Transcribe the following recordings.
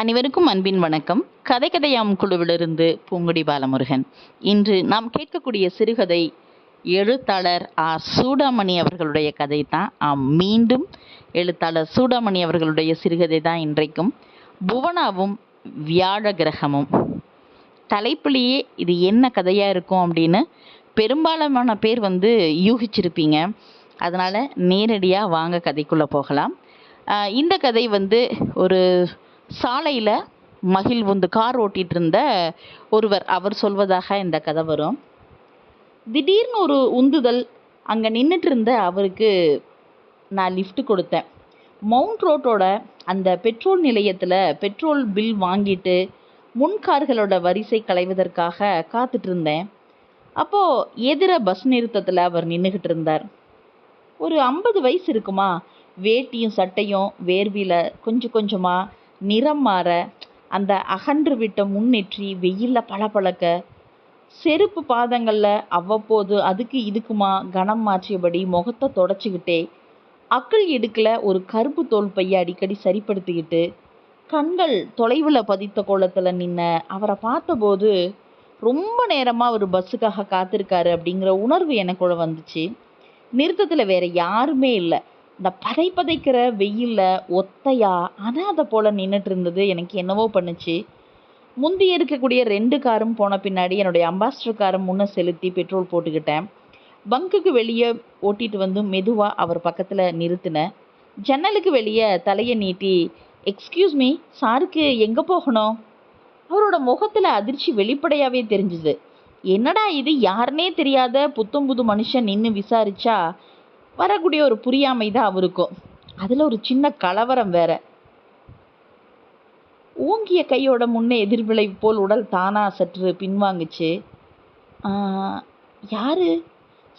அனைவருக்கும் அன்பின் வணக்கம். கதை கதையாம் குழுவிலிருந்து பூங்குடி பாலமுருகன். இன்று நாம் கேட்கக்கூடிய சிறுகதை எழுத்தாளர் ஆ. சூடாமணி அவர்களுடைய கதை தான் ஆம் மீண்டும் எழுத்தாளர் சூடாமணி அவர்களுடைய சிறுகதை தான் இன்றைக்கும். புவனாவும் வியாழ கிரகமும் தலைப்பிலேயே இது என்ன கதையாக இருக்கும் அப்படின்னு பெரும்பாலான பேர் வந்து யூகிச்சிருப்பீங்க. அதனால் நேரடியாக வாங்க கதைக்குள்ளே போகலாம். இந்த கதை வந்து ஒரு சாலையில் மகிழ்வுந்து கார் ஓட்டிகிட்டு இருந்த ஒருவர். அவர் சொல்வதாக இந்த கதை வரும். திடீர்னு ஒரு உந்துதல் அங்கே நின்றுட்டு இருந்த அவருக்கு நான் லிஃப்ட் கொடுத்தேன். மவுண்ட் ரோட்டோட அந்த பெட்ரோல் நிலையத்தில் பெட்ரோல் பில் வாங்கிட்டு முன் கார்களோட வரிசை களைவதற்காக காத்துட்டு இருந்தேன் அப்போது எதிர பஸ் நிறுத்தத்தில் அவர் நின்றுக்கிட்டு இருந்தார் ஒரு ஐம்பது வயசு இருக்குமா? வேட்டியும் சட்டையும் வேர்வியில் கொஞ்சம் கொஞ்சமாக நிறம் மாற அந்த அகன்று விட்ட முன்னெற்றி வெயிலில் பளபளக்க செருப்பு பாதங்களில் அவ்வப்போது அதுக்கு இதுக்குமா கனம் மாற்றியபடி முகத்தை தொடச்சிக்கிட்டே அக்கள் இடுக்கில் ஒரு கருப்பு தோல் பையை அடிக்கடி சரிப்படுத்திக்கிட்டு கண்கள் தொலைவில் பதித்த கோலத்தில் நின்ன அவரை பார்த்தபோது ரொம்ப நேரமாக அவர் பஸ்ஸுக்காக காத்திருக்காரு அப்படிங்கிற உணர்வு எனக்குள்ள வந்துச்சு. நிறுத்தத்தில் வேற யாருமே இல்லை. இந்த பதை பதைக்கிற வெயில்ல ஒத்தையா அனாதை போல் நின்றுட்டு இருந்தது எனக்கு என்னவோ பண்ணுச்சு. முந்தி இருக்கக்கூடிய ரெண்டு காரும் போன பின்னாடி என்னுடைய அம்பாஸ்டர் காரை முன்னே செலுத்தி பெட்ரோல் போட்டுக்கிட்டேன். பங்குக்கு வெளியே ஓட்டிட்டு வந்து மெதுவாக அவர் பக்கத்தில் நிறுத்தினேன் ஜன்னலுக்கு வெளியே தலையை நீட்டி எக்ஸ்கியூஸ் மீ சாருக்கு எங்கே போகணும்? அவரோட முகத்தில் அதிர்ச்சி வெளிப்படையாகவே தெரிஞ்சுது. என்னடா இது? யாருனே தெரியாத புத்தம் புது மனுஷன் நின்று விசாரிச்சா வரக்கூடிய ஒரு புரியாமை தான் அவருக்கும் அதில் ஒரு சின்ன கலவரம் வேற. ஓங்கிய கையோட முன்னே எதிர்விளைவு போல் உடல் தானா சற்று பின்வாங்குச்சு. யாரு?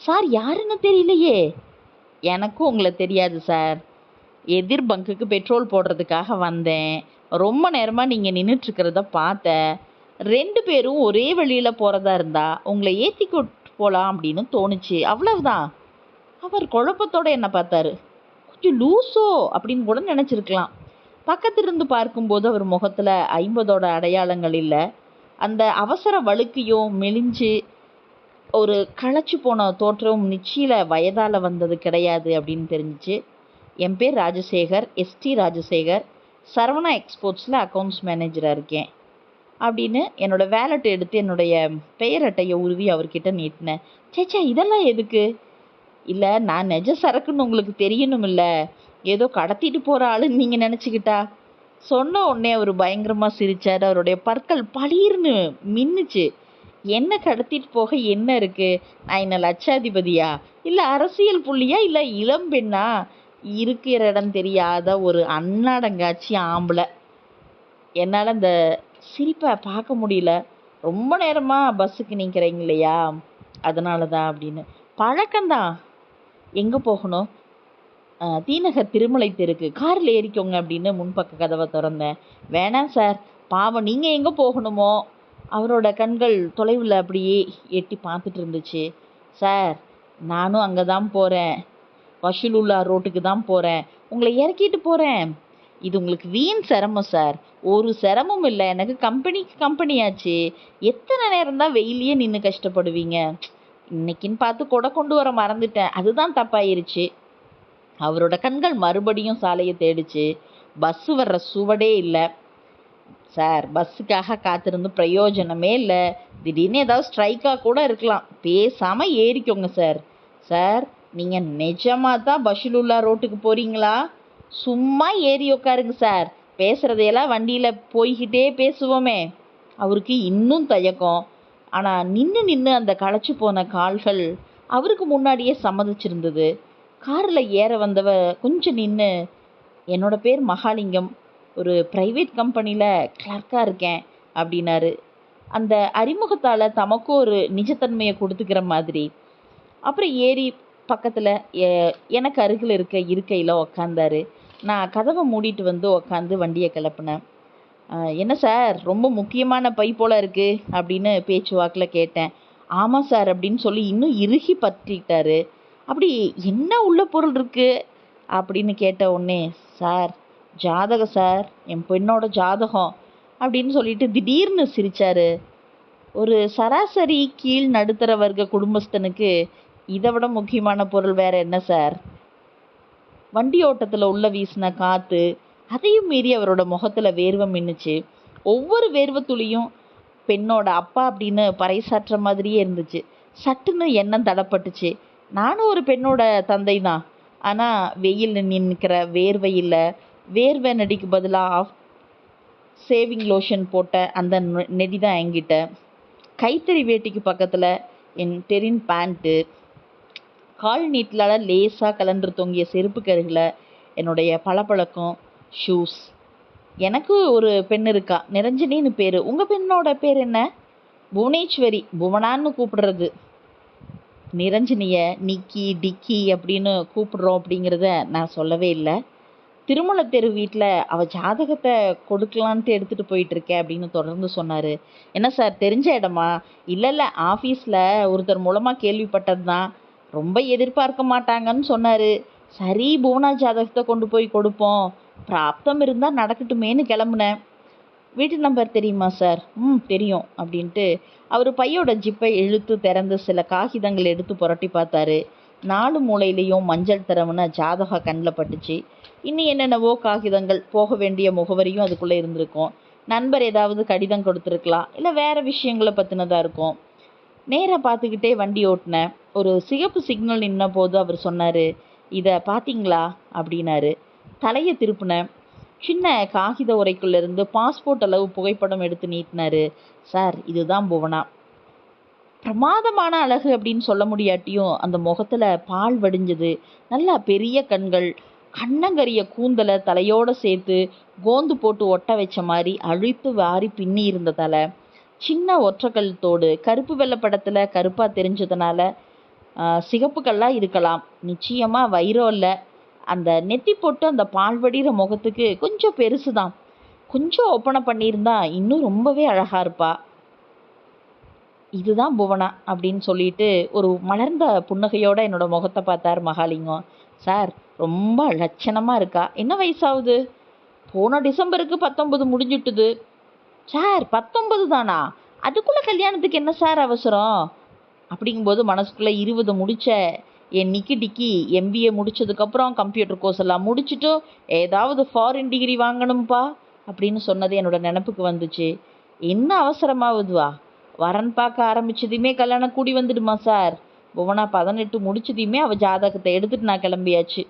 சார் யாருன்னு தெரியலையே. எனக்கும் உங்களை தெரியாது சார். எதிர் பங்குக்கு பெட்ரோல் போடுறதுக்காக வந்தேன். ரொம்ப நேரமாக நீங்கள் நின்றுட்டுருக்கிறத பார்த்தேன். ரெண்டு பேரும் ஒரே வழியில் போகிறதா இருந்தா உங்களை ஏற்றி கூட்டு போகலாம் அப்படின்னு தோணுச்சு. அவ்வளவுதான். அவர் குழப்பத்தோட என்ன பார்த்தாரு. கொஞ்சம் லூசோ அப்படின்னு கூட நினச்சிருக்கலாம். பக்கத்திலிருந்து பார்க்கும்போது அவர் முகத்தில் ஐம்பதோட அடையாளங்கள் இல்லை. அந்த அவசர வழுக்கையும் மெலிஞ்சு ஒரு களைச்சு போன தோற்றம் நிச்சயில வயதால் வந்தது கிடையாது அப்படின்னு தெரிஞ்சுச்சு. என் பேர் ராஜசேகர் எஸ்டி ராஜசேகர். சரவணா எக்ஸ்போர்ட்ஸில் அக்கௌண்ட்ஸ் மேனேஜராக இருக்கேன். அப்படின்னு என்னோட வேலெட்டை எடுத்து என்னுடைய பெயர் அட்டையை உருவி அவர்கிட்ட நீட்டினேன். சேச்சா இதெல்லாம் எதுக்கு? இல்லை நான் நெஜ சரக்குன்னு உங்களுக்கு தெரியணும் இல்லை ஏதோ கடத்திட்டு போகிற ஆளுன்னு நீங்கள் நினச்சிக்கிட்டா. சொன்ன உடனே அவர் பயங்கரமாக சிரிச்சார். அவருடைய பற்கள் பளீர்னு மின்னுச்சு. என்ன கடத்திட்டு போக என்ன இருக்குது நான் என்ன லட்சாதிபதியா? இல்லை அரசியல் புள்ளியா? இல்லை இளம்பெண்ணா இருக்கிற இடம் தெரியாத ஒரு அன்னாடங்காட்சி ஆம்பளை. என்னால் அந்த சிரிப்பை பார்க்க முடியல. ரொம்ப நேரமாக பஸ்ஸுக்கு நிற்கிறீங்க இல்லையா? அதனால தான் அப்படின்னு. பழக்கம்தான். எங்கே போகணும்? தீநகர் திருமலை தெருக்கு. காரில் ஏறிக்கோங்க அப்படின்னு முன்பக்க கதவை திறந்தேன். வேணாம் சார். பாவம் நீங்கள் எங்கே போகணுமோ? அவரோட கண்கள் தொலைவில் அப்படியே எட்டி பார்த்துட்டு இருந்துச்சு. சார் நானும் அங்கே தான் போகிறேன் வஷூலுல்லா ரோட்டுக்கு தான் போகிறேன் உங்களை இறக்கிட்டு போகிறேன் இது உங்களுக்கு வீண் சிரமம் சார். ஒரு சிரமம் இல்லை. எனக்கு கம்பெனிக்கு கம்பெனியாச்சு எத்தனை நேரம் தான் வெயிலையே நின்று கஷ்டப்படுவீங்க? இன்னைக்குன்னு பார்த்து கொடை கொண்டு வர மறந்துட்டேன். அதுதான் தப்பாயிருச்சு. அவரோட கண்கள் மறுபடியும் சாலையை தேடிச்சு. பஸ்ஸு வர்ற சுவடே இல்லை. சார் பஸ்ஸுக்காக காத்திருந்து பிரயோஜனமே இல்லை. திடீர்னு ஏதாவது ஸ்ட்ரைக்காக கூட இருக்கலாம். பேசாமல் ஏறிக்கோங்க சார். சார் நீங்கள் நிஜமாக தான் பஷிலுல்லா ரோட்டுக்கு போகிறீங்களா சும்மா ஏறி உட்காருங்க சார். பேசுகிறதையெல்லாம் வண்டியில் போய்கிட்டே பேசுவோமே. அவருக்கு இன்னும் தயக்கம். ஆனால் நின்று நின்று அந்த களைச்சி போன கால்கள் அவருக்கு முன்னாடியே சம்மதிச்சிருந்தது. காரில் ஏற வந்தவ கொஞ்சம் நின்று என்னோட பேர் மகாலிங்கம். ஒரு ப்ரைவேட் கம்பெனியில் கிளர்க்காக இருக்கேன் அப்படின்னாரு. அந்த அறிமுகத்தால் தமக்கும் ஒரு நிஜத்தன்மையை கொடுத்துக்கிற மாதிரி. அப்புறம் ஏறி பக்கத்தில் எனக்கு அருகில் இருக்க இருக்கையில் உக்காந்தாரு. நான் கதவை மூடிட்டு வந்து உக்காந்து வண்டியை கிளப்புனேன். என்ன சார்? ரொம்ப முக்கியமான பை போல இருக்கு அப்படின்னு பேச்சுவாக்கில் கேட்டேன். ஆமாம் சார் அப்படின்னு சொல்லி இன்னும் இறுகி பற்றிக்கிட்டாரு அப்படி என்ன உள்ள பொருள் இருக்கு? அப்படின்னு கேட்ட உடனே சார் ஜாதகம் சார் என் பெண்ணோட ஜாதகம் அப்படின்னு சொல்லிட்டு திடீர்னு சிரிச்சாரு. ஒரு சராசரி கீழ் நடுத்தர வர்க்க குடும்பஸ்தனுக்கு இதை விட முக்கியமான பொருள் வேற என்ன சார்? வண்டி ஓட்டத்தில் உள்ள வீசின காற்று அதையும் மீறி அவரோட முகத்தில் வேர்வை மின்னுச்சு. ஒவ்வொரு வேர்வை துளியும் பெண்ணோட அப்பா அப்படின்னு பறைசாற்ற மாதிரியே இருந்துச்சு. சட்டுன்னு எண்ணம் தடப்பட்டுச்சு. நானும் ஒரு பெண்ணோட தந்தை தான் ஆனால் வெயிலில் நிற்கிற இல்லை. வேர்வை நடிக்கு பதிலாக ஆஃப் சேவிங் லோஷன் போட்ட அந்த நெ- நெடி தான் என்கிட்ட. கைத்தறி வேட்டிக்கு பக்கத்தில் என் டெரின் பேண்ட்டு கால் நீட்டிலால் லேசாக கலன்று தொங்கிய செருப்பு கருகில் என்னுடைய பளபளக்கும் ஷூஸ் எனக்கு ஒரு பெண் இருக்கா. நிரஞ்சனின்னு பேர். உங்கள் பெண்ணோட பேர் என்ன? புவனேஸ்வரி. புவனான்னு கூப்பிடுறது. நிரஞ்சனியை நிக்கி டிக்கி அப்படின்னு கூப்பிடுறோம் அப்படிங்கிறத நான் சொல்லவே இல்லை. திருமலை தெரு வீட்டில் அவள் ஜாதகத்தை கொடுக்கலான்ட்டு எடுத்துகிட்டு போயிட்டுருக்கேன் அப்படின்னு தொடர்ந்து சொன்னார். என்ன சார் தெரிஞ்ச இடமா? இல்லை இல்லை ஆஃபீஸில் ஒருத்தர் மூலமாக கேள்விப்பட்டது தான் ரொம்ப எதிர்பார்க்க மாட்டாங்கன்னு சொன்னார். சரி புவனா ஜாதகத்தை கொண்டு போய் கொடுப்போம். பிராப்தம் இருந்தால் நடக்கட்டுமேன்னு கிளம்புனேன். வீட்டு நம்பர் தெரியுமா சார் ம் தெரியும் அப்படின்ட்டு அவர் பையோட ஜிப்பை இழுத்து திறந்து சில காகிதங்கள் எடுத்து புரட்டி பார்த்தாரு. நாலு மூலையிலையும் மஞ்சள் தரவுன ஜாதக கண்ணில் பட்டுச்சு. இன்னும் என்னென்னவோ காகிதங்கள் போக வேண்டிய முகவரியும் அதுக்குள்ளே இருந்திருக்கும். நண்பர் ஏதாவது கடிதம் கொடுத்துருக்கலாம் இல்லை வேறு விஷயங்களை பற்றினதாக இருக்கும்? நேராக பார்த்துக்கிட்டே வண்டி ஓட்டினேன். ஒரு சிகப்பு சிக்னல் நின்ன போது அவர் சொன்னார் இதை பார்த்தீங்களா? அப்படின்னாரு. தலையை திருப்பினேன் சின்ன காகித உரைக்குள்ளேருந்து பாஸ்போர்ட் அளவு புகைப்படம் எடுத்து நீட்டினாரு. சார் இதுதான் புவனா. பிரமாதமான அழகு அப்படின்னு சொல்ல முடியாட்டியும் அந்த முகத்தில் பால் வடிஞ்சது. நல்லா பெரிய கண்கள் கண்ணங்கரிய கூந்தலை தலையோடு சேர்த்து கோந்து போட்டு ஒட்ட வச்ச மாதிரி அழுத்து வாரி பின்னி இருந்த தலை. சின்ன ஒற்றைக்கல் தோடு கருப்பு வெள்ளை படத்தில் கருப்பாக தெரிஞ்சதுனால ஆஹ், இருக்கலாம். நிச்சயமாக வைரம் இல்லை. அந்த நெத்தி போட்டு அந்த பால் வடிகிற முகத்துக்கு கொஞ்சம் பெருசு தான் கொஞ்சம் ஒப்பனை பண்ணியிருந்தா இன்னும் ரொம்பவே அழகாக இருப்பா. இதுதான் புவனா அப்படின்னு சொல்லிட்டு ஒரு மலர்ந்த புன்னகையோட என்னோட முகத்தை பார்த்தார் மகாலிங்கம். சார் ரொம்ப லட்சணமாக இருக்கா. என்ன வயசாகுது? போன டிசம்பருக்கு பத்தொன்பது முடிஞ்சுட்டுது. சார் பத்தொன்பது தானா? அதுக்குள்ளே கல்யாணத்துக்கு என்ன சார் அவசரம்? அப்படிங்கும்போது மனசுக்குள்ளே இருபது முடித்த என் நிக்கி டிக்கி எம்பிஏ முடிச்சதுக்கப்புறம் கம்ப்யூட்டர் கோர்ஸ் எல்லாம் முடிச்சுட்டு ஏதாவது ஃபாரின் டிகிரி வாங்கணும்ப்பா அப்படின்னு சொன்னது என்னோட நினப்புக்கு வந்துச்சு. என்ன அவசரமாகுதுவா வரன் பார்க்க ஆரம்பிச்சதையுமே கல்யாணம் கூடி வந்துடுமா சார்? புவனா பதினெட்டு முடிச்சதையுமே அவள் ஜாதகத்தை எடுத்துட்டு நான் கிளம்பியாச்சு.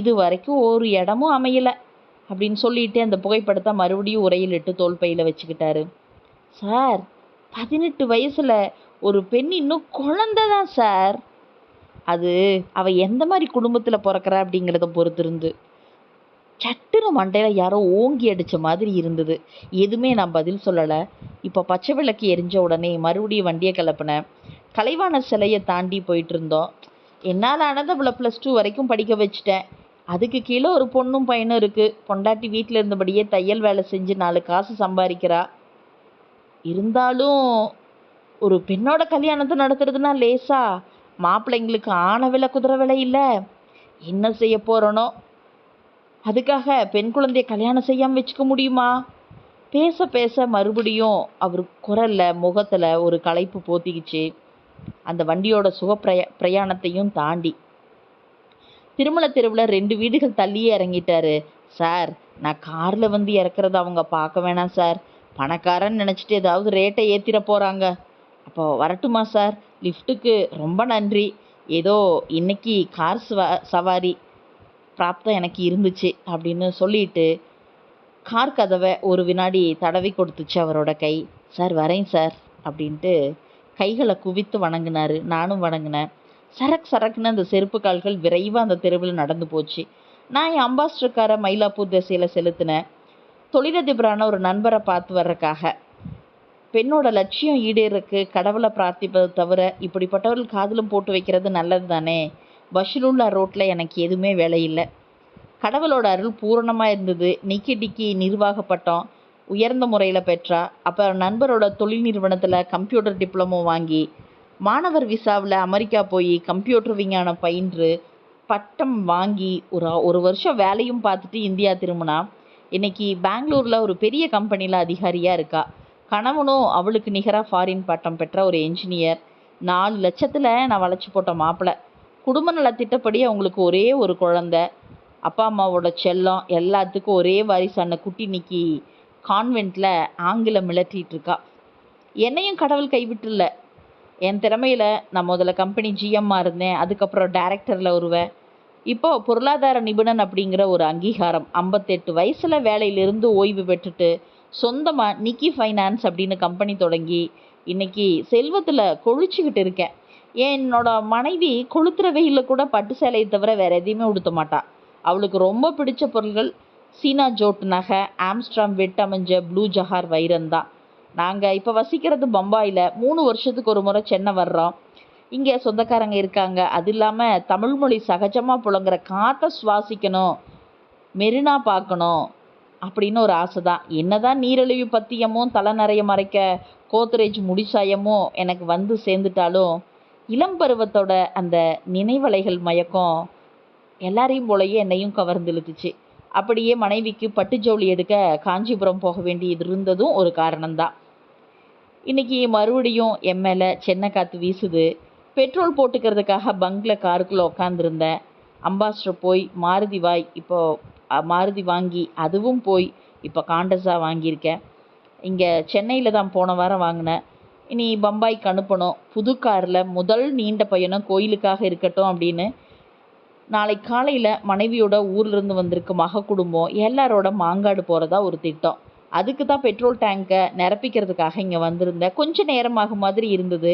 இது வரைக்கும் ஒரு இடமும் அமையலை அப்படின்னு சொல்லிட்டு அந்த புகைப்படத்தை மறுபடியும் உரையில் இட்டு தோல் பையில் வச்சுக்கிட்டாரு. சார் பதினெட்டு வயசில் ஒரு பெண் இன்னும் குழந்த தான் சார். அது அவள் எந்த மாதிரி குடும்பத்தில் பிறக்கிறா அப்படிங்கிறத பொறுத்திருந்து சட்டுன்னு மண்டையில் யாரோ ஓங்கி அடித்த மாதிரி இருந்தது. எதுவுமே நான் பதில் சொல்லலை. இப்போ பச்சை விளக்கு எரிஞ்ச உடனே மறுபடியும் வண்டியை கிளப்பினேன் கலைவாண சிலையை தாண்டி போயிட்டு இருந்தோம். என்னால் ஆனது அவளை ப்ளஸ் டூ வரைக்கும் படிக்க வச்சுட்டேன். அதுக்கு கீழே ஒரு பொண்ணும் பையனும் இருக்குது பொண்டாட்டி வீட்டில் இருந்தபடியே தையல் வேலை செஞ்சு நாலு காசு சம்பாதிக்கிறா. இருந்தாலும் ஒரு பெண்ணோட கல்யாணத்தை நடத்துறதுனா லேசா மாப்பிள்ளைங்களுக்கு ஆன விலை குதிரை விலை இல்லை. என்ன செய்ய போகிறனோ அதுக்காக பெண் குழந்தைய கல்யாணம் செய்யாமல் வச்சுக்க முடியுமா? பேச பேச மறுபடியும் அவர் குரலில் முகத்தில் ஒரு களைப்பு போத்திக்கிச்சு. அந்த வண்டியோட சுக பிரய பிரயாணத்தையும் தாண்டி. திருமல தெருவில் ரெண்டு வீடுகள் தள்ளியே இறங்கிட்டாரு. சார் நான் காரில் வந்து இறக்குறத அவங்க பார்க்க வேணாம் சார். பணக்காரன்னு நினச்சிட்டு ஏதாவது ரேட்டை ஏற்றிட போகிறாங்க அப்போ வரட்டுமா சார்? லிஃப்ட்டுக்கு ரொம்ப நன்றி. ஏதோ இன்னைக்கு கார் சவா- சவாரி பிராப்தம் எனக்கு இருந்துச்சு அப்படின்னு சொல்லிட்டு கார் கதவை ஒரு வினாடி தடவி கொடுத்துச்சு அவரோட கை. சார் வரேன் சார் அப்படின்ட்டு கைகளை குவித்து வணங்கினாரு. நானும் வணங்கினேன். சரக் சரக்குன்னு அந்த செருப்பு கால்கள் விரைவாக அந்த தெருவில் நடந்து போச்சு. நான் என் அம்பாஸ்டர்கார மயிலாப்பூர் திசையில் செலுத்தினேன். தொழிலதிபரான ஒரு நண்பரை பார்த்து வர்றதுக்காக. பெண்ணோட லட்சியம் ஈடேறக்கு கடவுளை பிரார்த்திப்பதை தவிர இப்படிப்பட்டவர்கள் காதிலும் போட்டு வைக்கிறது நல்லது தானே பஷிலுல்லா ரோட்டில் எனக்கு எதுவுமே வேலை இல்லை. கடவுளோட அருள் பூரணமாக இருந்தது. நிக்கி டிக்கி நிர்வாக பட்டம் உயர்ந்த முறையில் பெற்றா அப்போ நண்பரோட தொழில் நிறுவனத்தில் கம்ப்யூட்டர் டிப்ளமோ வாங்கி மாணவர் விசாவில் அமெரிக்கா போய் கம்ப்யூட்டர் விஞ்ஞானம் பயின்று பட்டம் வாங்கி ஒரு ஒரு வருஷம் வேலையும் பார்த்துட்டு இந்தியா திரும்பினா இன்னைக்கு பெங்களூரில் ஒரு பெரிய கம்பெனியில் அதிகாரியாக இருக்கா. கணவனும் அவளுக்கு நிகராக ஃபாரின் பட்டம் பெற்ற ஒரு என்ஜினியர் நாலு லட்சத்தில் நான் வளைச்சி போட்ட மாப்பிள்ளை குடும்ப நலத்திட்டப்படி அவங்களுக்கு ஒரே ஒரு குழந்த. அப்பா அம்மாவோட செல்லம் எல்லாத்துக்கும் ஒரே வாரிசான குட்டி நிக்கி கான்வெண்ட்டில் ஆங்கிலம் மிளட்டிட்டு இருக்கா. என்னையும் கடவுள் கைவிட்டுல. என் திறமையில் நான் முதல்ல கம்பெனி ஜிஎம்மாக இருந்தேன். அதுக்கப்புறம் டைரக்டரில் வருவேன் இப்போ பொருளாதார நிபுணன் அப்படிங்கிற ஒரு அங்கீகாரம். ஐம்பத்தெட்டு வயசில் வேலையிலிருந்து ஓய்வு பெற்றுட்டு சொந்தமாக நிக்கி ஃபைனான்ஸ் அப்படின்னு கம்பெனி தொடங்கி இன்னைக்கு செல்வத்தில் கொழிச்சிக்கிட்டு இருக்கேன். ஏன் என்னோட மனைவி கொளுத்துற வெயிலில் கூட பட்டு சேலையை தவிர வேறு எதையுமே உடுத்த மாட்டாள் அவளுக்கு ரொம்ப பிடிச்ச பொருள்கள் சீனா ஜோட் நகை ஆம்ஸ்ட்ராம் வெட்டமைஞ்ச ப்ளூ ஜஹார் வைரம் தான். நாங்கள் இப்போ வசிக்கிறது பம்பாயில் மூணு வருஷத்துக்கு ஒரு முறை சென்னை வர்றோம். இங்கே சொந்தக்காரங்க இருக்காங்க. அது இல்லாமல் தமிழ்மொழி சகஜமாக புழங்குற காற்றை சுவாசிக்கணும். மெரினா பார்க்கணும். அப்படின்னு ஒரு ஆசை தான் என்னதான் நீரிழிவு பத்தியமும் தலைநறைய மறைக்க கோத்ரேஜ் முடிசாயமும் எனக்கு வந்து சேர்ந்துட்டாலும் இளம் பருவத்தோட அந்த நினைவலைகள் மயக்கம் எல்லாரையும் போலயே என்னையும் கவர்ந்து இழுத்துச்சு அப்படியே மனைவிக்கு பட்டு ஜவுளி எடுக்க காஞ்சிபுரம் போக வேண்டியது இருந்ததும் ஒரு காரணம்தான். இன்னைக்கு மறுபடியும் என் மேலே சென்னை காற்று வீசுது. பெட்ரோல் போட்டுக்கிறதுக்காக பங்கில் காருக்குள்ளே உட்காந்துருந்தேன் அம்பாஸ்டர் போய் மாருதி வாய் இப்போ மாருதி வாங்கி அதுவும் போய் இப்போ காண்டஸா வாங்கியிருக்கேன். இங்கே சென்னையில் தான் போன வாரம் வாங்கினேன். இனி பம்பாய்க்கு அனுப்பணும். புது காரில் முதல் நீண்ட பயணம் கோயிலுக்காக இருக்கட்டும் அப்படின்னு. நாளை காலையில் மனைவியோட ஊர்லேருந்து வந்திருக்க மக குடும்பம் எல்லாரோட மாங்காடு போகிறதா ஒரு திட்டம். அதுக்கு தான் பெட்ரோல் டேங்கை நிரப்பிக்கிறதுக்காக இங்கே வந்திருந்தேன். கொஞ்சம் நேரமாக மாதிரி இருந்தது.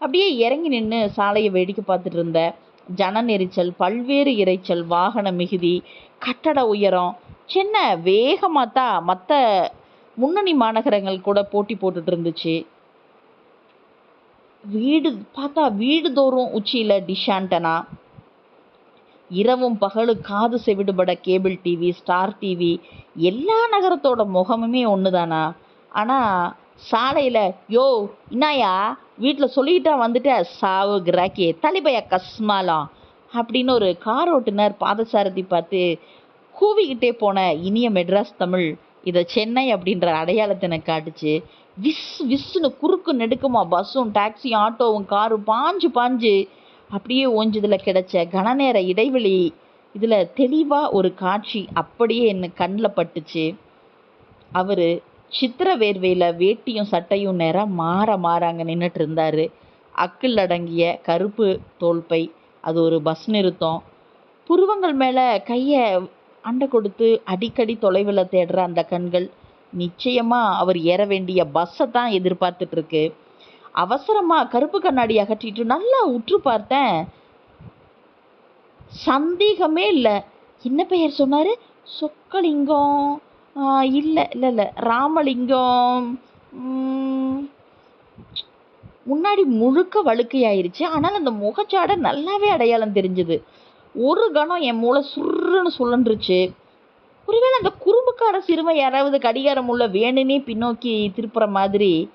அப்படியே இறங்கி நின்று சாலையை வேடிக்கை பார்த்துட்டு இருந்தேன். ஜன நெரிச்சல் பல்வேறு இரைச்சல் வாகன மிகுதி கட்டட உயரம் சென்னை வேகமாக தான் மற்ற முன்னணி மாநகரங்கள் கூட போட்டி போட்டுட்டு இருந்துச்சு வீடு பார்த்தா வீடு தோறும் உச்சியில் டிஷாண்டனா இரவும் பகலும் காது செவிடுபட கேபிள் டிவி ஸ்டார் டிவி எல்லா நகரத்தோட முகமுமே ஒன்றுதாண்ணா ஆனால் சாலையில் யோ இன்னாயா? வீட்டில் சொல்லிக்கிட்டா வந்துட்ட. சாவு கிராக்கி தலிபையா கஸ்மாலாம் அப்படின்னு ஒரு கார் ஓட்டுநர் பாதசாரதி பார்த்து கூவிக்கிட்டே போன இனிய மெட்ராஸ் தமிழ் இதை சென்னை அப்படின்ற அடையாளத்தை காட்டுச்சு. விஸ் விஸ்னு குறுக்கு நெடுக்குமா பஸ்ஸும் டாக்ஸியும் ஆட்டோவும் காரும் பாஞ்சு பாஞ்சு. அப்படியே ஓஞ்சதில் கிடைச்ச கனநேர இடைவெளி இதில் தெளிவாக ஒரு காட்சி அப்படியே என்ன கண்ணில் பட்டுச்சு. அவர் சித்திர வேர்வையில் வேட்டியும் சட்டையும் நேரம் மாற மாறாங்க நின்றுட்டு இருந்தார். அக்கில் அடங்கிய கருப்பு தோல்பை அது ஒரு பஸ் நிறுத்தம். புருவங்கள் மேலே கையை அண்டை கொடுத்து அடிக்கடி தொலைவில் தேடுற அந்த கண்கள் நிச்சயமாக அவர் ஏற வேண்டிய பஸ்ஸை தான் எதிர்பார்த்துட்ருக்கு அவசரமாக கருப்பு கண்ணாடி அகற்றிட்டு நல்லா உற்று பார்த்தேன். சந்தேகமே இல்லை. என்ன பெயர் சொன்னார்? சொக்கலிங்கம். இல்லை இல்லை இல்லை. ராமலிங்கம் முன்னாடி முழுக்க வழுக்கையாயிருச்சு. ஆனால் அந்த முகச்சாடை நல்லாவே அடையாளம் தெரிஞ்சுது. ஒரு கணம் என் மூளை சுருன்னு சுழன்றுச்சு. ஒருவேளை அந்த குறும்புக்கார சிறுமை யாராவது கடிகாரம் உள்ள வேணுனே பின்னோக்கி திருப்புற மாதிரி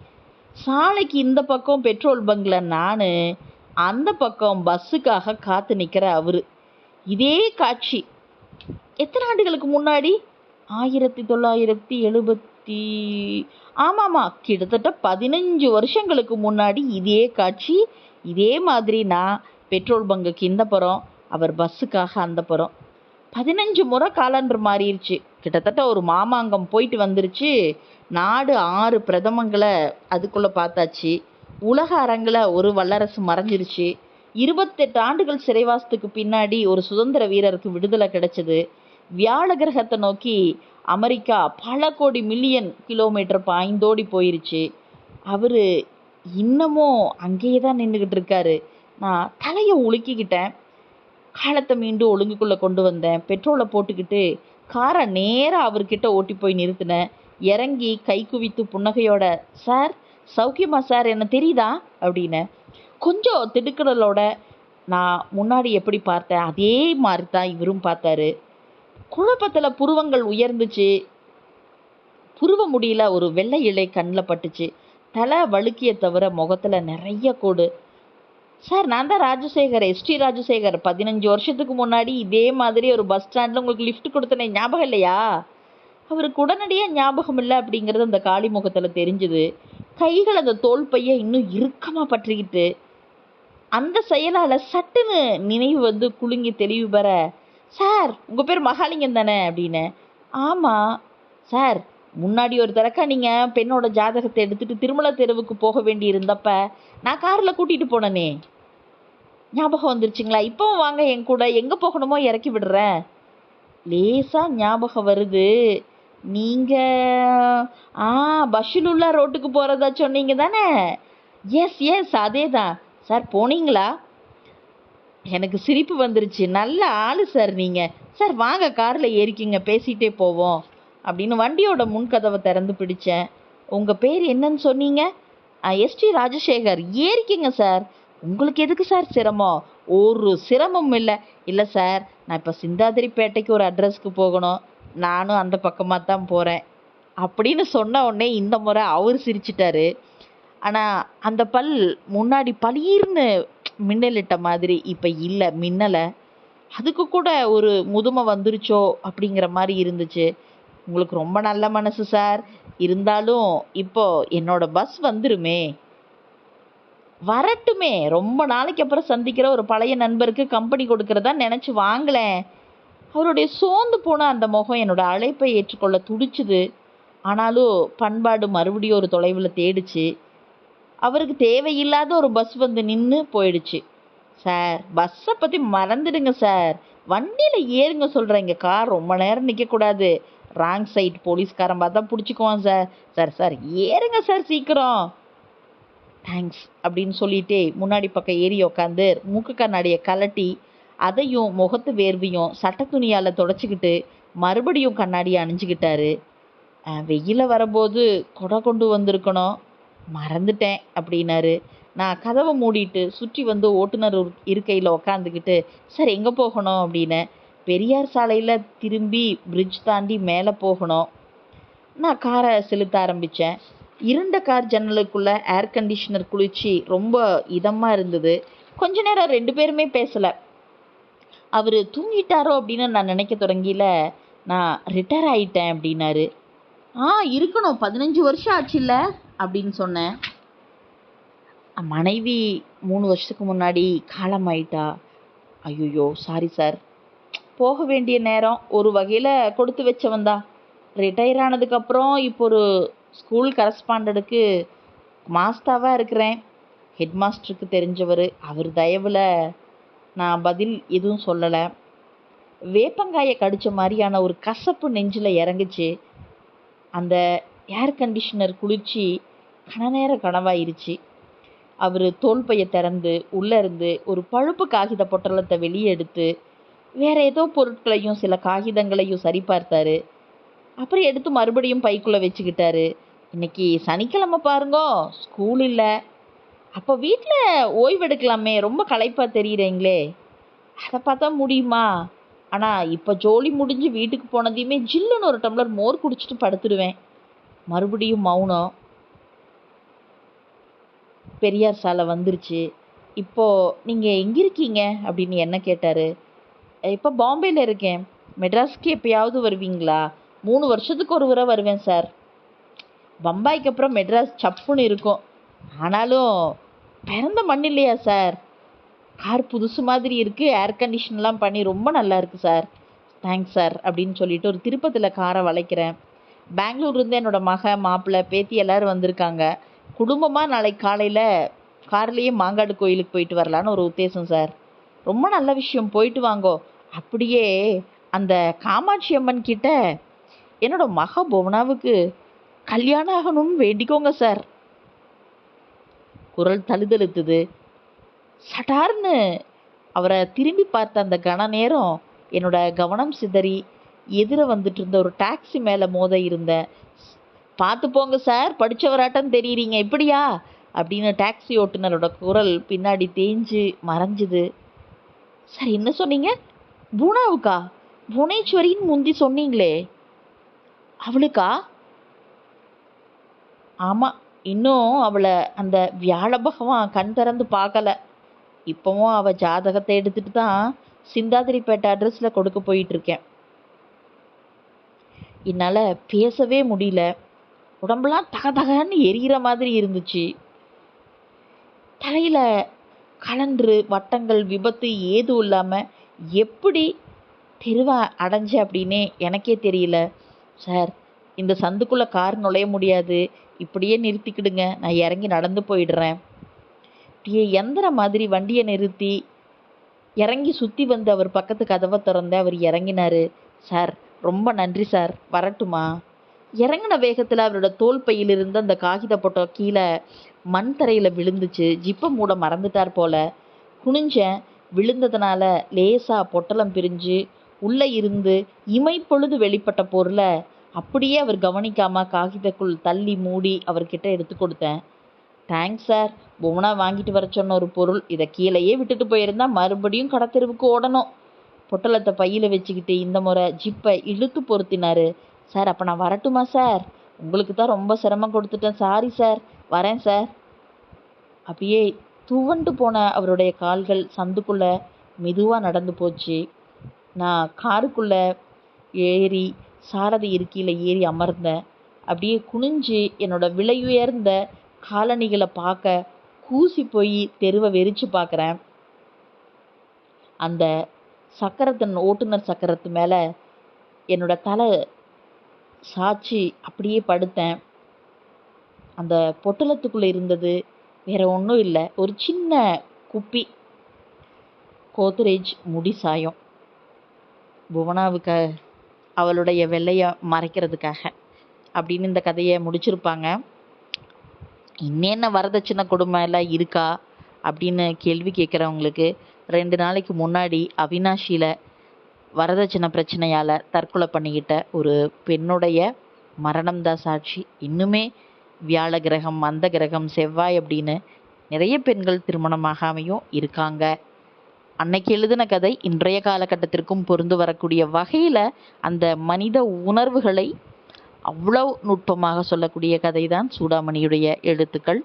சாலைக்கு இந்த பக்கம் பெட்ரோல் பங்கில் நான் அந்த பக்கம் பஸ்ஸுக்காக காத்து நிற்கிற அவரு. இதே காட்சி. எத்தனை ஆண்டுகளுக்கு முன்னாடி? ஆயிரத்தி தொள்ளாயிரத்தி எழுபத்தி ஆமாம்மா கிட்டத்தட்ட பதினஞ்சு வருஷங்களுக்கு முன்னாடி இதே காட்சி இதே மாதிரி நான் பெட்ரோல் பங்குக்கு இந்த புறம் அவர் பஸ்ஸுக்காக அந்த புறம். பதினஞ்சு முறை காலண்டர் மாறிடுச்சு. கிட்டத்தட்ட ஒரு மாமாங்கம் போயிட்டு வந்துருச்சு. நாடு ஆறு பிரதமங்களை அதுக்குள்ளே பார்த்தாச்சு. உலக அரங்கில் ஒரு வல்லரசு மறைஞ்சிருச்சு. இருபத்தெட்டு ஆண்டுகள் சிறைவாசத்துக்கு பின்னாடி ஒரு சுதந்திர வீரருக்கு விடுதலை கிடைச்சது. வியாழ கிரகத்தை நோக்கி அமெரிக்கா பல கோடி மில்லியன் கிலோமீட்டர் பாய்ந்தோடி போயிருச்சு. அவர் இன்னமும் அங்கேயே தான் நின்றுக்கிட்டு இருக்காரு. நான் தலையை உலுக்கிக்கிட்டேன். காலத்தை மீண்டும் ஒழுங்குக்குள்ளே கொண்டு வந்தேன். பெட்ரோலை போட்டுக்கிட்டு காரை நேராக அவர்கிட்ட ஓட்டி போய் நிறுத்தினேன். இறங்கி கை குவித்து புன்னகையோட சார் சௌக்கியமா சார் என்ன தெரியுதா? அப்படின்னு. கொஞ்சம் திடுக்கடலோட நான் முன்னாடி எப்படி பார்த்தேன் அதே மாதிரி தான் இவரும் பார்த்தாரு. குழப்பத்தில் புருவங்கள் உயர்ந்துச்சு. புருவ முடியல ஒரு வெள்ளை இலை கண்ணில் பட்டுச்சு. தலை வழுக்கிய தவிர முகத்தில் நிறைய கோடு. சார் நான் தான் ராஜசேகர் எஸ்டி ராஜசேகர். பதினஞ்சு வருஷத்துக்கு முன்னாடி இதே மாதிரி ஒரு பஸ் ஸ்டாண்டில் உங்களுக்கு லிஃப்ட் கொடுத்தனே ஞாபகம் இல்லையா? அவருக்கு உடனடியாக ஞாபகம் இல்லை அப்படிங்கிறது அந்த காளி முகத்தில் தெரிஞ்சுது. கைகள் அந்த தோல் பைய இன்னும் இறுக்கமாக பற்றிக்கிட்டு. அந்த செயலால் சட்டுன்னு நினைவு வந்து குலுங்கி தெளிவு பெற சார் உங்கள் பேர் மகாலிங்கம் தானே அப்படின்னு. ஆமாம் சார் முன்னாடி ஒரு தடக்கா நீங்கள் பெண்ணோட ஜாதகத்தை எடுத்துகிட்டு திருமல தெருவுக்கு போக வேண்டி இருந்தப்ப நான் காரில் கூட்டிகிட்டு போனேனே. ஞாபகம் வந்துருச்சுங்களா? இப்போவும் வாங்க என் கூட. எங்கே போகணுமோ இறக்கி விடுறேன். லேசாக ஞாபகம் வருது. நீங்கள் ஆ பஷிலுல்லா ரோட்டுக்கு போகிறதா சொன்னீங்க தானே. எஸ் எஸ் அதே தான் சார் போனீங்களா? எனக்கு சிரிப்பு வந்துருச்சு. நல்ல ஆள் சார் நீங்கள் சார் வாங்க காரில் ஏறிக்கிங்க பேசிகிட்டே போவோம். அப்படின்னு வண்டியோட முன்கதவை திறந்து பிடிச்சேன். உங்கள் பேர் என்னன்னு சொன்னீங்க? S D Rajasekar. ஏறிக்கிங்க சார். உங்களுக்கு எதுக்கு சார் சிரமம்? ஒரு சிரமம் இல்லை. இல்லை சார் நான் இப்போ சிந்தாதிரிப்பேட்டைக்கு ஒரு அட்ரஸ்க்கு போகணும். நானும் அந்த பக்கமாக தான் போகிறேன் அப்படின்னு சொன்ன உடனே இந்த முறை அவர் சிரிச்சிட்டாரு. ஆனால் அந்த பல் முன்னாடி பளீர்னு மின்னலிட்ட மாதிரி இப்போ இல்லை மின்னலை. அதுக்கு கூட ஒரு முதுமை வந்துருச்சோ அப்படிங்கிற மாதிரி இருந்துச்சு. உங்களுக்கு ரொம்ப நல்ல மனசு சார். இருந்தாலும் இப்போ என்னோட பஸ் வந்துருமே. வரட்டுமே. ரொம்ப நாளைக்கு அப்புறம் சந்திக்கிற ஒரு பழைய நண்பருக்கு கம்பெனி கொடுக்கறதா நினச்சி வாங்கலேன் அவருடைய சோர்ந்து போன அந்த முகம் என்னோட அழைப்பை ஏற்றுக்கொள்ள துடிச்சுது. ஆனாலும் பண்பாடு மறுபடியும் ஒரு தொலைவில் தேடிச்சு. அவருக்கு தேவையில்லாத ஒரு பஸ் வந்து நின்று போயிடுச்சு. சார் பஸ்ஸை பற்றி மறந்துடுங்க சார் வண்டியில் ஏறுங்க சொல்கிறேன் இங்கே கார் ரொம்ப நேரம் நிற்கக்கூடாது ராங் சைட் போலீஸ்காரன் பார்த்தா பிடிச்சிக்குவான் சார் சார் சார் ஏறுங்க சார் சீக்கிரம். தேங்க்ஸ் அப்படின்னு சொல்லிட்டே முன்னாடி பக்கம் ஏறி உக்காந்து மூக்கு கண்ணாடியை கலட்டி அதையும் முகத்து வேர்வையும் சட்ட துணியால் தொடச்சிக்கிட்டு மறுபடியும் கண்ணாடியை அணிஞ்சுக்கிட்டாரு. வெயில வரும்போது கொடை கொண்டு வந்திருக்கணும். மறந்துட்டேன் அப்படின்னாரு. நான் கதவை மூடிட்டு சுற்றி வந்து ஓட்டுநர் இருக்கையில் உக்காந்துக்கிட்டு சார் எங்கே போகணும்? அப்படின்னு. பெரியார் சாலையில் திரும்பி பிரிட்ஜ் தாண்டி மேலே போகணும். நான் காரை செலுத்த ஆரம்பித்தேன் இருண்ட கார் ஜன்னலுக்குள்ளே ஏர் கண்டிஷனர் குளிர்ச்சி ரொம்ப இதமாக இருந்தது. கொஞ்ச நேரம் ரெண்டு பேருமே பேசலை. அவர் தூங்கிட்டாரோ அப்படின்னு நான் நினைக்க தொடங்கியில நான் ரிட்டையர் ஆயிட்டேன் அப்படின்னாரு. ஆ இருக்கணும். பதினஞ்சு வருஷம் ஆச்சுல்ல? அப்படின்னு சொன்னேன். மனைவி மூணு வருஷத்துக்கு முன்னாடி காலமாயிட்டா. ஐயோ சாரி சார் போக வேண்டிய நேரம். ஒரு வகையில் கொடுத்து வச்சவன் தான். ரிட்டையர் ஆனதுக்கப்புறம் இப்போ ஒரு ஸ்கூல் கரஸ்பாண்டடுக்கு மாஸ்டாவாக இருக்கிறேன். ஹெட் மாஸ்டருக்கு தெரிஞ்சவர். அவர் தயவில் நான் பதில் எதுவும் சொல்லலை. வேப்பங்காயை கடித்த மாதிரியான ஒரு கசப்பு நெஞ்சில் இறங்குச்சு. அந்த ஏர் கண்டிஷனர் குளிர்ச்சி கனநேர கனவாயிருச்சு. அவர் தோல்பையை திறந்து உள்ளே இருந்து ஒரு பழுப்பு காகித பொட்டலத்தை வெளியே எடுத்து வேற ஏதோ பொருட்களையும் சில காகிதங்களையும் சரி பார்த்தாரு அப்புறம் எடுத்து மறுபடியும் பைக்குள்ளே வச்சுக்கிட்டாரு. இன்னைக்கு சனிக்கிழமை பாருங்கோ ஸ்கூல் இல்லை. அப்போ வீட்டில் ஓய்வெடுக்கலாமே ரொம்ப களைப்பாக தெரியுறீங்களே. அதை பார்த்தா முடியுமா? ஆனால் இப்போ ஜோலி முடிஞ்சு வீட்டுக்கு போனதையுமே ஜில்லுன்னு ஒரு டம்ளர் மோர் குடிச்சிட்டு படுத்துடுவேன். மறுபடியும் மௌனம். பெரியார் சாலை வந்துருச்சு. இப்போ நீங்கள் எங்கே இருக்கீங்க? அப்படின்னு என்ன கேட்டார். இப்போ பாம்பேயில் இருக்கேன். மெட்ராஸ்க்கு எப்பயாவது வருவீங்களா? மூணு வருஷத்துக்கு ஒரு முறை வருவேன் சார். பம்பாய்க்கு அப்புறம் மெட்ராஸ் சப்புன்னு இருக்கும். ஆனாலும் பிறந்த மண் இல்லையா சார்? கார் புதுசு மாதிரி இருக்குது ஏர் கண்டிஷன்லாம் பண்ணி ரொம்ப நல்லா இருக்குது சார் தேங்க்ஸ் சார் அப்படின்னு சொல்லிட்டு ஒரு திருப்பத்தில் காரை வளைக்கிறேன். பெங்களூர்லேருந்து என்னோடய மக மாப்பிள்ளை பேத்தி எல்லோரும் வந்திருக்காங்க. குடும்பமாக நாளைக்கு காலையில் கார்லேயே மாங்காடு கோயிலுக்கு போயிட்டு வரலான்னு ஒரு உத்தேசம் சார் ரொம்ப நல்ல விஷயம் போயிட்டு வாங்கோ. அப்படியே அந்த காமாட்சி அம்மன் கிட்ட என்னோட மக புவனாவுக்கு கல்யாணம் ஆகணும்னு வேண்டிக்கோங்க சார் குரல் தழுதழுத்துது. சடார்னு அவரை திரும்பி பார்த்த அந்த கன நேரம் என்னோட கவனம் சிதறி எதிர வந்துட்டு இருந்த ஒரு டாக்ஸி மேலே மோத இருந்தேன் பார்த்து போங்க சார் படித்தவராட்டம் தெரியுறீங்க இப்படியா? அப்படின்னு டாக்ஸி ஓட்டுநரோட குரல் பின்னாடி தேஞ்சு மறைஞ்சுது. சார் என்ன சொன்னீங்க? பூனாவுக்கா? புவனேஸ்வரின்னு முந்தி சொன்னீங்களே. அவளுக்கா? ஆமாம் இன்னும் அவளை அந்த வியாழ பகவான் கண் திறந்து பார்க்கல. இப்போவும் அவள் ஜாதகத்தை எடுத்துட்டு தான் சிந்தாதிரிப்பேட்டை அட்ரஸில் கொடுக்க போயிட்டுருக்கேன். என்னால் பேசவே முடியல. உடம்பெல்லாம் தகதகன்னு எரியிற மாதிரி இருந்துச்சு. தலையில் கலன்று வட்டங்கள் விபத்து ஏதும் இல்லாமல் எப்படி தெருவை அடைஞ்சேன் அப்படின்னே எனக்கே தெரியல. சார் இந்த சந்துக்குள்ளே கார் நுழைய முடியாது. இப்படியே நிறுத்திக்கிடுங்க. நான் இறங்கி நடந்து போயிடுறேன். இப்படியே எந்திர மாதிரி வண்டியை நிறுத்தி இறங்கி சுற்றி வந்து அவர் பக்கத்து கதவை திறந்து அவர் இறங்கினார். சார் ரொம்ப நன்றி சார். வரட்டுமா? இறங்கின வேகத்தில் அவரோட தோல் பையிலிருந்து அந்த காகித போட்டோ கீழே மண் தரையில் விழுந்துச்சு. ஜிப்பை மூட மறந்துட்டார் போல. குனிஞ்சேன். விழுந்ததுனால லேசாக பொட்டலம் பிரிஞ்சு உள்ளே இருந்து இமைப்பொழுது வெளிப்பட்ட பொருளை அப்படியே அவர் கவனிக்காமல் காகிதக்குள் தள்ளி மூடி அவர்கிட்ட எடுத்து கொடுத்தேன். தேங்க்ஸ் சார் புவனா வாங்கிட்டு வர சொன்ன ஒரு பொருள் இதை கீழேயே விட்டுட்டு போயிருந்தா மறுபடியும் கடத்தெருவுக்கு ஓடணும். பொட்டலத்தை பையில் வச்சுக்கிட்டு இந்த முறை ஜிப்பை இழுத்து பொருத்தினாரு. சார் அப்போ நான் வரட்டுமா சார்? உங்களுக்கு தான் ரொம்ப சிரமம் கொடுத்துட்டேன். Sorry sir. வரேன் சார். அப்படியே துவண்டு போன அவருடைய கால்கள் சந்துக்குள்ளே மெதுவாக நடந்து போச்சு. நான் காருக்குள்ளே ஏறி சாரதி இருக்கையில் ஏறி அமர்ந்தேன். அப்படியே குனிஞ்சு என்னோட விலையுயர்ந்த காலணிகளை பார்க்க கூசி போய் தெருவை வெறிச்சு பார்க்குறேன் அந்த சக்கரத்தின் ஓட்டுநர் சக்கரத்து மேலே என்னோட தலை சாய்ச்சி அப்படியே படுத்தேன். அந்த பொட்டலத்துக்குள்ளே இருந்தது வேற ஒன்றும் இல்லை. ஒரு சின்ன குப்பி. கோத்ரேஜ் முடி சாயம். புவனாவுக்கு அவளுடைய வெள்ளையை மறைக்கிறதுக்காக அப்படின்னு இந்த கதையை முடிச்சிருப்பாங்க. இன்னென்ன வரதட்சணை கொடுமை எல்லாம் இருக்கா? அப்படின்னு கேள்வி கேட்குறவங்களுக்கு ரெண்டு நாளைக்கு முன்னாடி அவினாஷியில் வரதட்சணை பிரச்சனையால் தற்கொலை பண்ணிக்கிட்ட ஒரு பெண்ணுடைய மரணம்தான் சாட்சி. இன்னுமே வியாழ கிரகம் மந்த கிரகம் செவ்வாய் அப்படின்னு நிறைய பெண்கள் திருமணமாகாமையும் இருக்காங்க. அன்னைக்கு எழுதின கதை இன்றைய காலகட்டத்திற்கும் பொருந்து வரக்கூடிய வகையில் அந்த மனித உணர்வுகளை அவ்வளவு நுட்பமாக சொல்லக்கூடிய கதை தான் சூடாமணியுடைய எழுத்துக்கள்.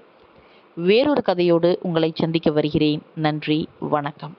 வேறொரு கதையோடு உங்களை சந்திக்க வருகிறேன். நன்றி வணக்கம்.